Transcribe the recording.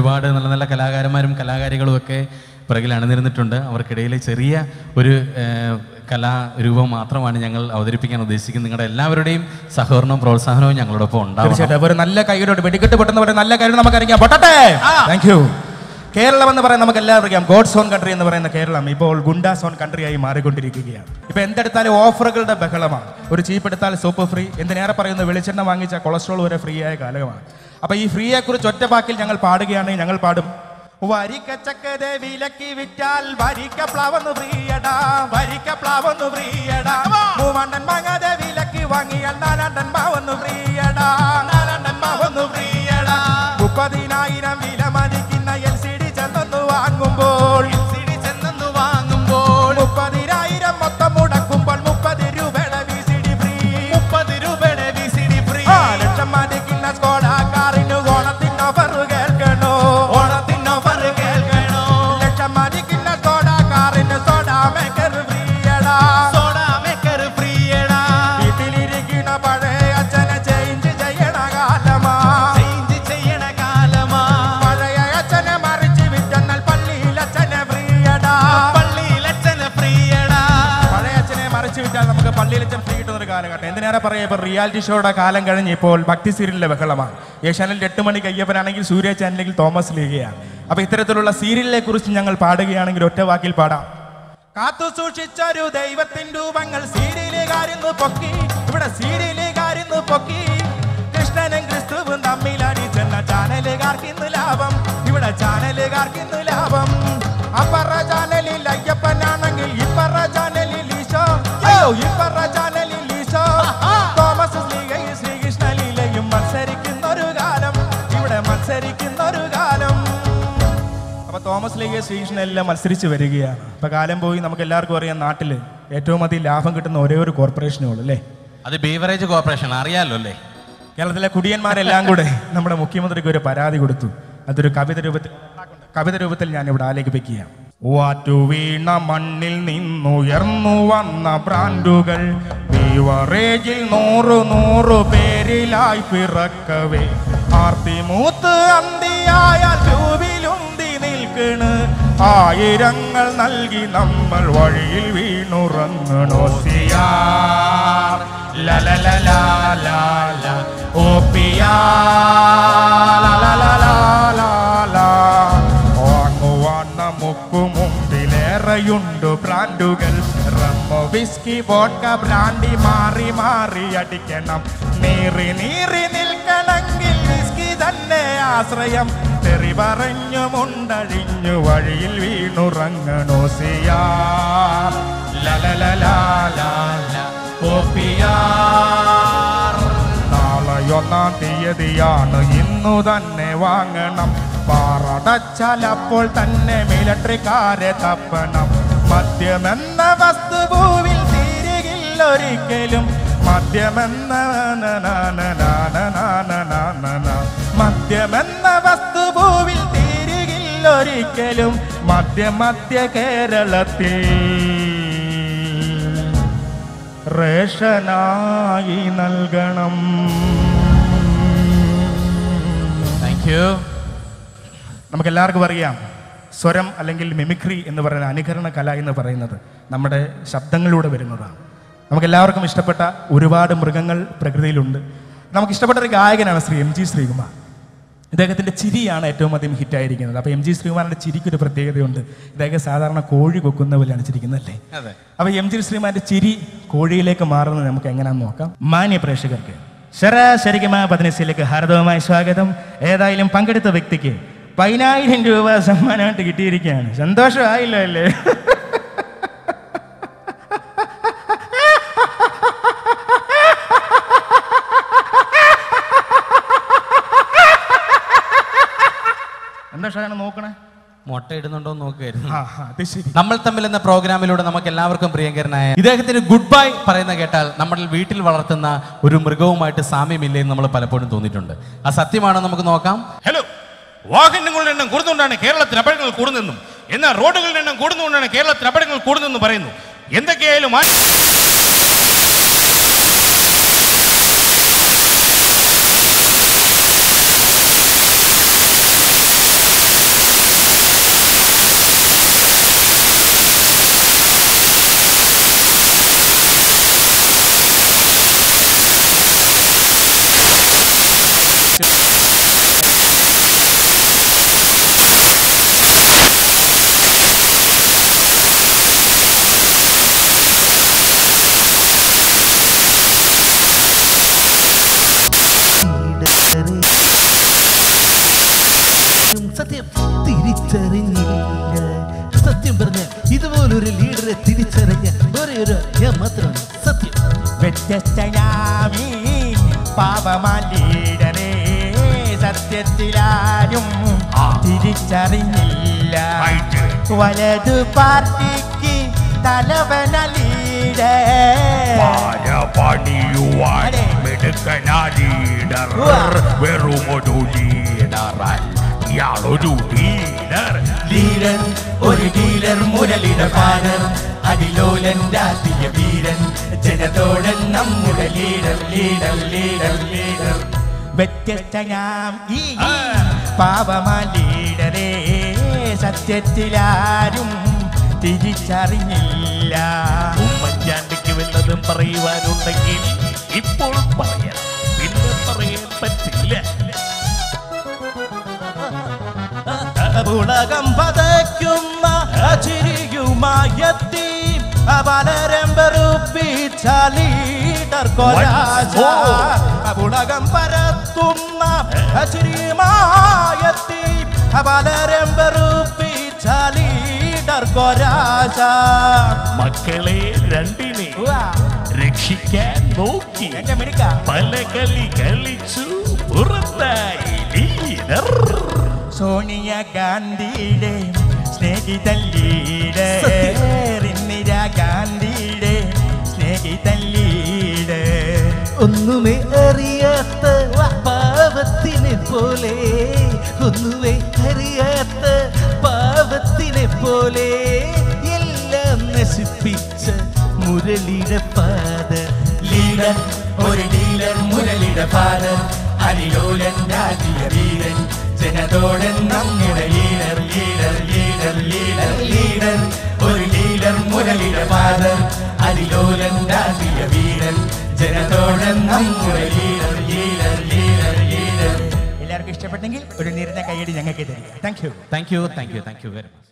ഒരുപാട് നല്ല നല്ല കലാകാരന്മാരും കലാകാരികളും ഒക്കെ പിറകിൽ അണിനിരുന്നിട്ടുണ്ട്. അവർക്കിടയിൽ ചെറിയ ഒരു കലാരൂപം മാത്രമാണ് ഞങ്ങൾ അവതരിപ്പിക്കാൻ ഉദ്ദേശിക്കുന്നത്. നിങ്ങളുടെ എല്ലാവരുടെയും സഹകരണവും പ്രോത്സാഹനവും ഞങ്ങളോടൊപ്പം ഉണ്ടാവും തീർച്ചയായിട്ടും. അപ്പൊ ഒരു നല്ല കൈയോട് വെടിക്കെട്ട് പൊട്ടുന്ന നല്ല കൈയോട് നമുക്ക് അറിയാം പൊട്ടട്ടെ! താങ്ക് യു കേരളം എന്ന് പറയുന്നത് നമുക്ക് എല്ലാവർക്കും അറിയാം ഗോഡ്സ് ഓൺ കൺട്രി എന്ന് പറയുന്ന കേരളം ഇപ്പോൾ ഗുണ്ടാസ് ഓൺ കൺട്രി ആയി മാറിക്കൊണ്ടിരിക്കുകയാണ്. ഇപ്പൊ എന്തെടുത്താലും ഓഫറുകളുടെ ബഹളമാണ്. ഒരു ചീപ്പ് എടുത്താൽ സൂപ്പർ ഫ്രീ നേരെ പറയുന്നത് വെളിച്ചെണ്ണ വാങ്ങിച്ച കൊളസ്ട്രോൾ വരെ ഫ്രീ ആയ കാലമാണ്. അപ്പൊ ഈ ഫ്രീയെ കുറിച്ച് ഒറ്റ വാക്കിൽ ഞങ്ങൾ പാടുകയാണെങ്കിൽ ഞങ്ങൾ പാടും. വരിക്ക ചക്കതെ വിലക്കി വിറ്റാൽ വരിക്ക പ്ലാവൊന്ന് ഫ്രീയടാ. വരിക്ക പ്ലാവൊന്ന് ഫ്രീയടാ മൂവണ്ടൻ വാങ്ങാതെ വിലക്കി വാങ്ങിയാൽ നാലാണ്ടൻ വിറ്റാൽ നമുക്ക് പള്ളിയിൽ അച്ഛൻ ഫ്രീ കിട്ടുന്ന ഒരു കാലഘട്ടം. എന്തിനേറെ പറയാം ഇപ്പോൾ റിയാലിറ്റി ഷോയുടെ കാലം കഴിഞ്ഞ് ഇപ്പോൾ ഭക്തി സീരിയലിലെ ബഹളമാണ്. ഏഷ്യാനിൽ എട്ട് മണിക്ക് അയ്യപ്പനാണെങ്കിൽ സൂര്യ ചാനലിൽ തോമസ് ലീഗയാണ്. അപ്പൊ ഇത്തരത്തിലുള്ള സീരിയലിനെ കുറിച്ച് ഞങ്ങൾ പാടുകയാണെങ്കിൽ ഒറ്റ വാക്കിൽ പാടാം. കാത്തു സൂക്ഷിച്ചൊരു ദൈവത്തിൻ രൂപങ്ങൾ സീരിയലുകാരിന്ന് പൊക്കി. ഇവിടെ സീരിയലുകാരിന്ന് പൊക്കി. കൃഷ്ണനും ക്രിസ്തുവും അടിച്ചെന്ന ചാനലുകാർക്ക് ഇന്ന് ലാഭം. ഇവിടെ ചാനലുകാർക്ക് ഇന്ന് ലാഭം. അപ്പറ ചാനലിൽ തോമസ് ലീഗ് ശ്രീകൃഷ്ണൻ എല്ലാം മത്സരിച്ച് വരികയാണ്. ഇപ്പൊ കാലം പോയി നമുക്ക് എല്ലാവർക്കും അറിയാം നാട്ടിൽ ഏറ്റവും അധികം ലാഭം കിട്ടുന്ന ഒരേ ഒരു കോർപ്പറേഷനേ ഉള്ളൂ അല്ലേ? അത് ബീവറേജ് കോർപ്പറേഷൻ അറിയാലോ അല്ലേ? കേരളത്തിലെ കുടിയന്മാരെല്ലാം കൂടെ നമ്മുടെ മുഖ്യമന്ത്രിക്ക് ഒരു പരാതി കൊടുത്തു. അതൊരു കവിത രൂപത്തിൽ കവിത രൂപത്തിൽ ഞാൻ ഇവിടെ ആലേഖിപ്പിക്കുകയാണ്. വാറ്റു വീണ മണ്ണിൽ നിന്നുയർന്നു വന്ന ബ്രാൻഡുകൾ ബീവറേജിൽ നൂറു നൂറു പേരിലായി പിറക്കവേ. ആർത്തി മൂത്ത് അന്തിയായ ട്യൂബിലുന്തി നിൽക്കണ് ആയിരങ്ങൾ നൽകി നമ്മൾ വഴിയിൽ വീണുറങ്ങണോ? സിയാർ ലലലലാലാല, ഓ പിയാ, ലലലലാലാല. വാങ്ങുവാൻ നമുക്ക് മുമ്പിലേറെയുണ്ട് ബ്രാൻഡുകൾ. റമ്മോ വിസ്കി വോഡ്ക ബ്രാൻഡി മാറി മാറി അടിക്കണം. നീറി നീറി നിൽക്കണമെങ്കിൽ വിസ്കി തന്നെ ആശ്രയം. തെറി പറഞ്ഞു മുണ്ടഴിഞ്ഞു വഴിയിൽ വീണുറങ്ങണോ സിയാ നാളെയൊന്നാം തീയതിയാണ് ഇന്നു തന്നെ വാങ്ങണം പാറടച്ചാലപ്പോൾ തന്നെ മിലിട്ടറിക്കാരെ തപ്പണം മദ്യമെന്ന വസ്തുഭൂവിൽ തീരുകില്ലൊരിക്കലും മദ്യമെന്ന മദ്യമെന്ന ഒരിക്കലും മധ്യ മധ്യ കേരളത്തിൽ റേഷനായി നൽകണം. താങ്ക് യു നമുക്ക് എല്ലാവർക്കും അറിയാം സ്വരം അല്ലെങ്കിൽ മിമിക്രി എന്ന് പറയുന്ന അനുകരണ കല എന്ന് പറയുന്നത് നമ്മുടെ ശബ്ദങ്ങളിലൂടെ വരുന്നതാണ്. നമുക്ക് എല്ലാവർക്കും ഇഷ്ടപ്പെട്ട ഒരുപാട് മൃഗങ്ങൾ പ്രകൃതിയിലുണ്ട്. നമുക്ക് ഇഷ്ടപ്പെട്ട ഒരു ഗായകനാണ് ശ്രീ എം ജി ശ്രീകുമാർ. ഇദ്ദേഹത്തിന്റെ ചിരിയാണ് ഏറ്റവും അധികം ഹിറ്റായിരിക്കുന്നത് അപ്പോൾ എം ജി ശ്രീകുമാറിന്റെ ചിരിക്കൊരു പ്രത്യേകതയുണ്ട്. ഇദ്ദേഹം സാധാരണ കോഴി കൊക്കുന്ന പോലെയാണ് ചിരിക്കുന്നത് അല്ലേ? അതെ. അപ്പൊ എം ജി ശ്രീമാന്റെ ചിരി കോഴിയിലേക്ക് മാറുന്നത് നമുക്ക് എങ്ങനെയാണെന്ന് നോക്കാം. മാന്യ പ്രേക്ഷകർക്ക് ശരാശരികമായ പതിനസിലേക്ക് ഹാർദവമായ സ്വാഗതം. ഏതായാലും പങ്കെടുത്ത വ്യക്തിക്ക് പതിനായിരം രൂപ സമ്മാനമായിട്ട് കിട്ടിയിരിക്കുകയാണ്. സന്തോഷമായില്ലോ അല്ലേ? മുട്ട ഇടുന്നുണ്ടോ എന്ന് നോക്കുമായിരുന്നു ശരി. നമ്മൾ തമ്മിൽ എന്ന പ്രോഗ്രാമിലൂടെ നമുക്ക് എല്ലാവർക്കും പ്രിയങ്കരനായ ഇദ്ദേഹത്തിന് ഗുഡ് ബൈ പറയുന്ന കേട്ടാൽ നമ്മൾ വീട്ടിൽ വളർത്തുന്ന ഒരു മൃഗവുമായിട്ട് സാമ്യമില്ലേ എന്ന് നമ്മൾ പലപ്പോഴും തോന്നിയിട്ടുണ്ട്. ആ സത്യമാണോ നമുക്ക് നോക്കാം? ഹലോ വാഹനങ്ങളുടെ എണ്ണം കൂടുന്നുകൊണ്ടാണ് കേരളത്തിൽ അപകടങ്ങൾ കൂടുന്നതെന്നും എന്നാൽ റോഡുകളുടെ എണ്ണം കൂടുന്നുകൊണ്ടാണ് കേരളത്തിൽ അപകടങ്ങൾ കൂടുന്നതെന്ന് പറയുന്നു. എന്തൊക്കെയായാലും ഇതുപോലൊരു ലീഡറെ തിരിച്ചറിഞ്ഞ ഒരേ ഒരു ഞാൻ മാത്രമാണ് സത്യം. വ്യത്യസ്തയാമി പാപമാലീടരേ സത്യത്തിലാരും തിരിച്ചറിഞ്ഞില്ല. വലതു പാർട്ടിക്ക് തലവന ലീഡർ. വെറുമൊരു ലീഡർ ഇയാളൊരു ഡീലർ ലീഡർ ഒരു ഡീലർ മുരളിട പാടർ അതിലോലൻ രാഷ്ട്രീയ വീരൻ. ജനതോടൻ നമ്മുടെ ലീഡർ ലീഡർ ലീഡർ ലീഡർ വ്യത്യസ്തനാം ഈ പാപമാ ലീഡറേ സത്യത്തിലാരും തിരിച്ചറിഞ്ഞില്ല. ഉമ്മൻചാണ്ടിക്ക് വല്ലതും പറയുവാനുണ്ടെങ്കിൽ ഇപ്പോൾ പറയാം. പിന്നെ പറയാൻ പറ്റില്ല. ഉലകം പതയ്ക്കുന്ന ചിരിയുമായെത്തി പലരം വെറുപ്പിച്ച ലീഡർ പരത്തുന്ന ചിരിയുമായെത്തി പലരം വെറുപ്പിച്ച മക്കളെ രണ്ടിനെ രക്ഷിക്കാൻ നോക്കി പല കളി കളിച്ചു പുറത്തായി ലീഡർ സോണിയ ഗാന്ധിയുടെ സ്നേഹിതല്ലീടെ ഇന്ദിരാ ഗാന്ധിയുടെ സ്നേഹിതല്ലീടെ ഒന്നുമേ അറിയാത്ത പാവത്തിനെ പോലെ ഒന്നുമേ അറിയാത്ത പാവത്തിനെ പോലെ എല്ലാം നശിപ്പിച്ച മുരളിയുടെ പാത ലീഡർ ഒരു ഡീലർ മുരളിയുടെ പാത അരിയോലൻ രാജീയ വീരൻ. ജനതോടൻ നമ്മുടെ leader leader leader leader leader. ഒരു ലീഡർ മുരളിയുടെ പാദർ അതിലോലൻ ദാസിയ വീരൻ. ജനതോടൻ നമ്മുടെ ലീഡർ ലീഡർ ലീഡർ ലീഡർ. എല്ലാവർക്കും ഇഷ്ടപ്പെട്ടെങ്കിൽ ഒരു നിരന്ന കൈയടി ഞങ്ങൾക്ക് തരിക. Thank you thank you thank you thank you very much